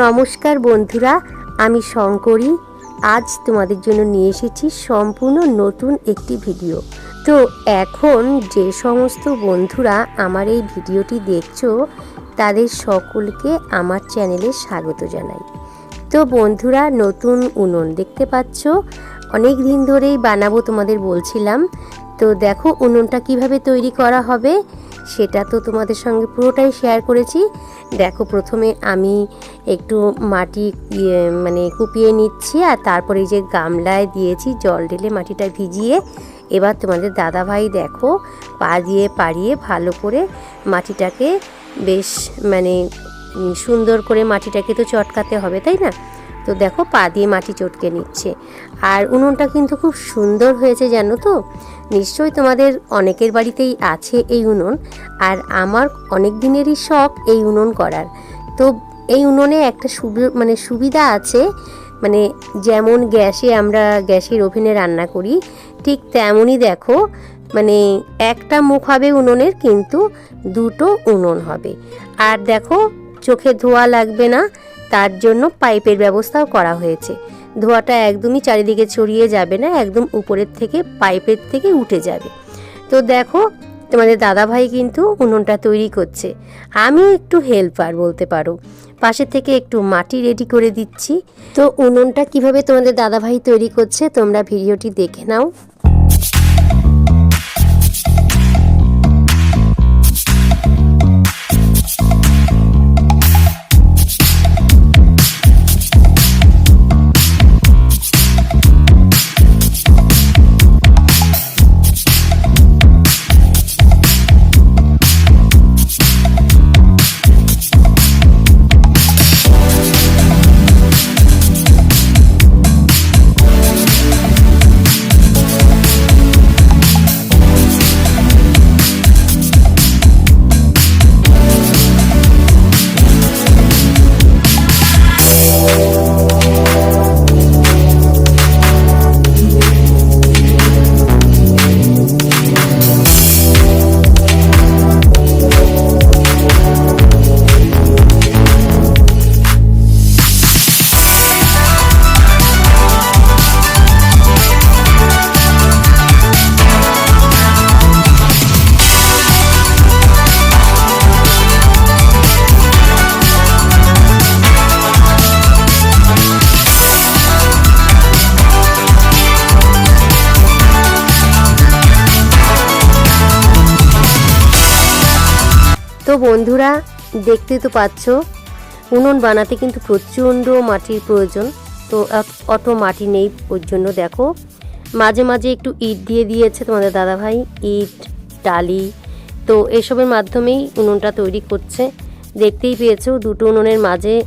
নমস্কার বন্ধুরা, আমি শঙ্করী। আজ তোমাদের জন্য নিয়ে এসেছি সম্পূর্ণ নতুন একটি ভিডিও। তো এখন যে সমস্ত বন্ধুরা আমার এই ভিডিওটি দেখছ, তাদের সকলকে আমার চ্যানেলে স্বাগত জানাই। তো বন্ধুরা, নতুন উনুন দেখতে পাচ্ছ? অনেক দিন ধরেই বানাবো তোমাদের বলছিলাম। তো দেখো উনুনটা কীভাবে তৈরি করা হবে। সেটা তো তোমাদের সঙ্গে পুরোটাই শেয়ার করেছি। দেখো প্রথমে আমি একটু মাটি ইয়ে মানে কুপিয়ে নিচ্ছি আর তারপরে যে গামলায় দিয়েছি, জল ঢেলে মাটিটা ভিজিয়ে। এবার তোমাদের দাদাভাই দেখো, পা দিয়ে পাড়িয়ে ভালো করে মাটিটাকে বেশ মানে সুন্দর করে মাটিটাকে তো চটকাতে হবে, তাই না? তো দেখো পা দিয়ে মাটি চটকে নিচ্ছে। আর উনুনটা কিন্তু খুব সুন্দর হয়েছে, জানো তো? নিশ্চয়ই তোমাদের অনেকের বাড়িতেই আছে এই উনুন, আর আমার অনেক দিনেরই শখ এই উনুন করার। তো এই উনুনে একটা মানে সুবিধা আছে মানে যেমন গ্যাসে আমরা গ্যাসের ওভেনে রান্না করি, ঠিক তেমনই দেখো মানে একটা মুখ হবে উনুনের, কিন্তু দুটো উনুন হবে। আর দেখো, চোখে ধোয়া লাগবে না তার জন্য পাইপের ব্যবস্থাও করা হয়েছে। ধোঁয়াটা একদমই চারিদিকে ছড়িয়ে যাবে না, একদম উপরের থেকে, পাইপের থেকে উঠে যাবে। তো দেখো, তোমাদের দাদাভাই কিন্তু উনুনটা তৈরি করছে। আমি একটু হেল্পার বলতে পারো। পাশে থেকে একটু মাটি রেডি করে দিচ্ছি। তো উনুনটা কীভাবে তোমাদের দাদাভাই তৈরি করছে, তোমরা ভিডিওটি দেখে নাও। তো বন্ধুরা দেখতে তো পাচ্ছ, উনুন বানাতে কিন্তু প্রচণ্ড মাটির প্রয়োজন। তো অত- মাটি নেই ওর জন্য, দেখো। মাঝে মাঝে একটু ইট দিয়ে দিয়েছে তোমাদের দাদাভাই, ইট, টালি। তো এসবের মাধ্যমেই উনুনটা তৈরি করছে। দেখতেই পেয়েছ, দুটো উনুনের মাঝে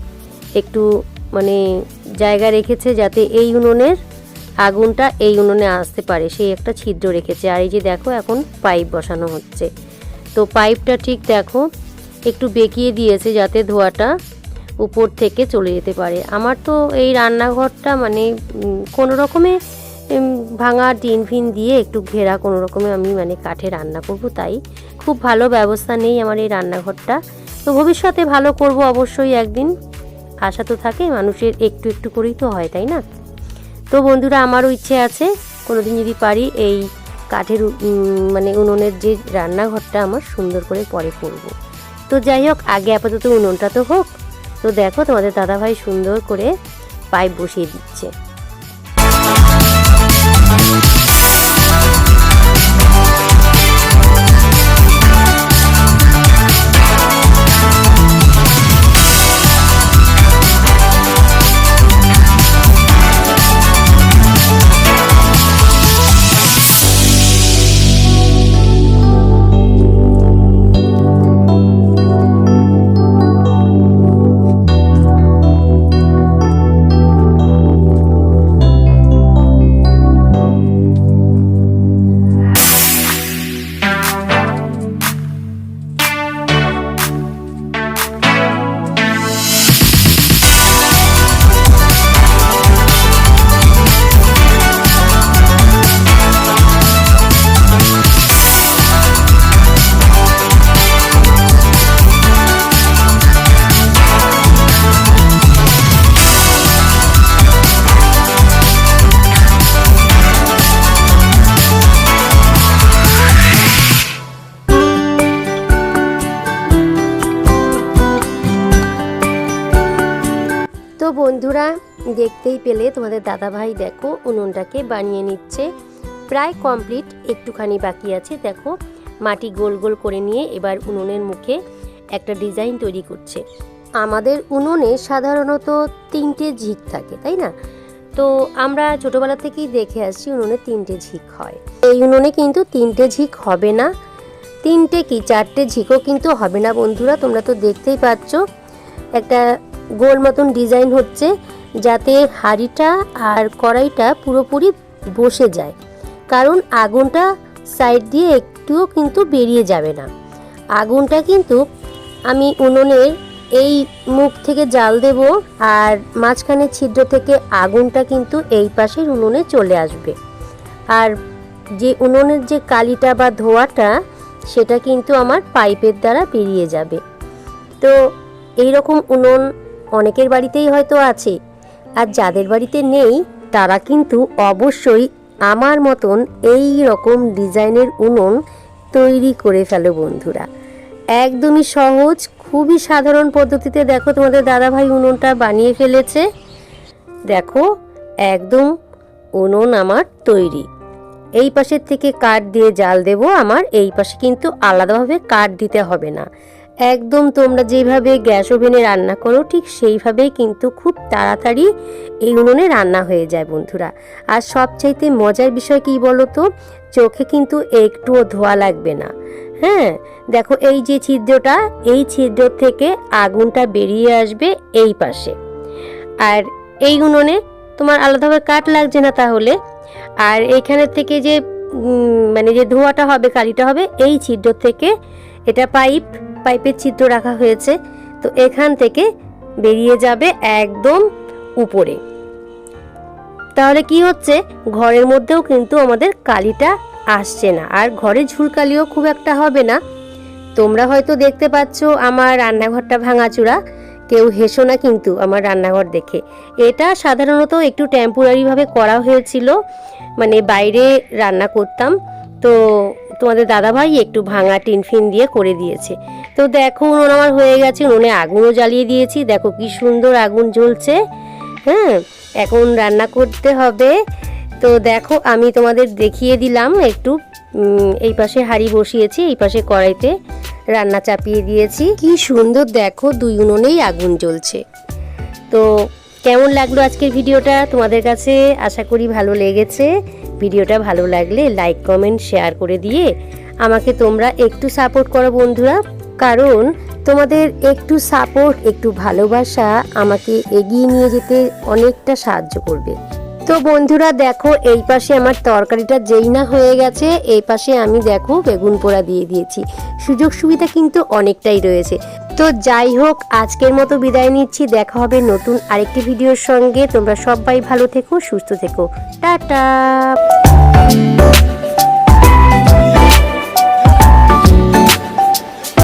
একটু মানে জায়গা রেখেছে যাতে এই উনুনের আগুনটা এই উনুনে আসতে পারে। সেই একটা ছিদ্র রেখেছে। আর এই যে দেখো, এখন পাইপ বসানো হচ্ছে। তো পাইপটা ঠিক দেখো, একটু বেঁকিয়ে দিয়েছে যাতে ধোয়াটা উপর থেকে চলে যেতে পারে। আমার তো এই রান্নাঘরটা মানে কোনো রকমে ভাঙা টিন ফিন দিয়ে একটু ঘেরা কোনো রকমে আমি মানে কাঠে রান্না করব, তাই খুব ভালো ব্যবস্থা নেই আমার এই রান্নাঘরটা। তো ভবিষ্যতে ভালো করব অবশ্যই একদিন। আশা তো থাকে, মানুষের একটু একটু করেই তো হয়, তাই না? তো বন্ধুরা, আমারও ইচ্ছে আছে, কোনোদিন যদি পারি এই কাঠের মানে উনুনের যে রান্নাঘরটা আমার সুন্দর করে পরে করব। তো যাই হোক, আগে আপাতত উনুনটা তো হোক। তো দেখো তোমাদের দাদাভাই সুন্দর করে পাইপ বসিয়ে দিচ্ছে। দেখতেই পেলে তোমাদের দাদাভাই, দেখো, উনুনটাকে বানিয়ে নিচ্ছে। প্রায় কমপ্লিট একটুখানি বাকি আছে, দেখো, মাটি গোল গোল করে নিয়ে এবার উনুনের মুখে একটা ডিজাইন তৈরি করছে। আমাদের উনুনে সাধারণত তিনটে ঝিক থাকে, তাই না? তো আমরা ছোটোবেলা থেকেই দেখে আসছি উনুনে তিনটে ঝিক হয়। এই উনুনে কিন্তু তিনটে ঝিক হবে না। তিনটে কি, চারটে ঝিকও কিন্তু হবে না, বন্ধুরা, তোমরা তো দেখতেই পাচ্ছ। একটা গোল মতন ডিজাইন হচ্ছে। যাতে হাঁড়িটা আর কড়াইটা পুরোপুরি বসে যায়। কারণ আগুনটা সাইড দিয়ে একটুও কিন্তু বেরিয়ে যাবে না। আগুনটা কিন্তু আমি উনুনের এই মুখ থেকে জাল দেব আর মাঝখানে ছিদ্র থেকে আগুনটা কিন্তু এই পাশের উনুনে চলে আসবে। আর যে উনুনের যে কালিটা বা ধোয়াটা, সেটা কিন্তু আমার পাইপের দ্বারা বেরিয়ে যাবে। তো এই রকম উনুন অনেকের বাড়িতেই হয়তো আছে। আর যাদের বাড়িতে নেই, তারা কিন্তু অবশ্যই আমার মতন এই রকম ডিজাইনের উনুন তৈরি করে ফেলো বন্ধুরা। একদমই সহজ, খুবই সাধারণ পদ্ধতিতে দেখো তোমাদের দাদাভাই উনুনটা বানিয়ে ফেলেছে। দেখো, একদম উনুন আমার তৈরি। এই পাশের থেকে কাঠ দিয়ে জাল দেব, আমার এই পাশে কিন্তু আলাদাভাবে কাঠ দিতে হবে না। একদম তোমরা যেভাবে গ্যাস ওভেনে রান্না করো, ঠিক সেইভাবেই কিন্তু খুব তাড়াতাড়ি এই উনুনে রান্না হয়ে যায় বন্ধুরা। আর সবচাইতে মজার বিষয় কি বলো তো চোখে কিন্তু একটুও ধোয়া লাগবে না। হ্যাঁ দেখো এই যে ছিদ্রটা, এই ছিদ্র থেকে আগুনটা বেরিয়ে আসবে এই পাশে। আর এই উনুনে তোমার আলাদাভাবে কাঠ লাগছে না তাহলে? আর এইখানের থেকে যে মানে যে ধোঁয়াটা হবে, কালিটা হবে, এই ছিদ্র থেকে এটা পাইপ পাইপের ছিদ্র রাখা হয়েছে, তো এখান থেকে বেরিয়ে যাবে একদম উপরে। তাহলে কি হচ্ছে? ঘরের মধ্যেও কিন্তু আমাদের কালিটা আসছে না। আর ঘরে ঝুলকালিও খুব একটা হবে না। তোমরা হয়তো দেখতে পাচ্ছ আমার রান্নাঘরটা ভাঙাচুরা। কেউ হেসো না কিন্তু আমার রান্নাঘর দেখে। এটা সাধারণত একটু টেম্পোরারিভাবে করা হয়েছিল। মানে বাইরে রান্না করতাম। তো তোমাদের দাদাভাই একটু ভাঙা টিনফিন দিয়ে করে দিয়েছে। তো দেখো উনুন আমার হয়ে গেছে, উনুনে আগুনও জ্বালিয়ে দিয়েছি। দেখো কি সুন্দর আগুন জ্বলছে হ্যাঁ? এখন রান্না করতে হবে। তো দেখো, আমি তোমাদের দেখিয়ে দিলাম একটু এই পাশে হাঁড়ি বসিয়েছি, এই পাশে কড়াইতে রান্না চাপিয়ে দিয়েছি। কি সুন্দর, দেখো, দুই উনুনেই আগুন জ্বলছে। তো কেমন লাগল আজকের ভিডিওটা? তোমাদের কাছে আশা করি ভালো লেগেছে। ভিডিওটা ভালো লাগলে লাইক, কমেন্ট, শেয়ার করে দিয়ে আমাকে তোমরা একটু সাপোর্ট করো বন্ধুরা। কারণ তোমাদের একটু সাপোর্ট, একটু ভালোবাসা আমাকে এগিয়ে নিয়ে যেতে অনেকটা সাহায্য করবে। তো বন্ধুরা, দেখো এই পাশে আমার তরকারিটা যেই না হয়ে গেছে, এই পাশে আমি দেখো বেগুন পোড়া দিয়ে দিয়েছি। সুযোগ সুবিধা কিন্তু অনেকটাই রয়েছে। তো যাই হোক, আজকের মতো বিদায় নিচ্ছি। দেখা হবে নতুন আরেকটি ভিডিওর সঙ্গে। তোমরা সবাই ভালো থেকো, সুস্থ থেকো। টাটা!